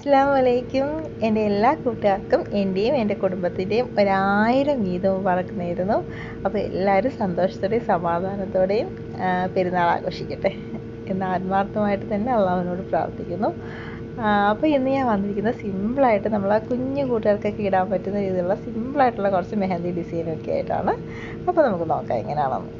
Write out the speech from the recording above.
അസ്സാം വലൈക്കും എന്റെ എല്ലാ കൂട്ടുകാർക്കും എന്റെയും എന്റെ കുടുംബത്തിന്റെയും ഒരായിരം ഗീതവും വഴക്ക് അപ്പോൾ എല്ലാവരും സന്തോഷത്തോടെയും സമാധാനത്തോടെയും പെരുന്നാൾ ആഘോഷിക്കട്ടെ എന്ന് ആത്മാർത്ഥമായിട്ട് തന്നെ അള്ളാഹുവിനോട് പ്രാർത്ഥിക്കുന്നു. അപ്പോൾ ഇന്ന് ഞാൻ വന്നിരിക്കുന്നത് സിമ്പിളായിട്ട് നമ്മൾ ആ കുഞ്ഞു കൂട്ടുകാർക്കൊക്കെ ഇടാൻ പറ്റുന്ന രീതിയിലുള്ള സിമ്പിളായിട്ടുള്ള കുറച്ച് മെഹന്തി ഡിസൈനൊക്കെ ആയിട്ടാണ്. അപ്പോൾ നമുക്ക് നോക്കാം എങ്ങനെയാണെന്ന്.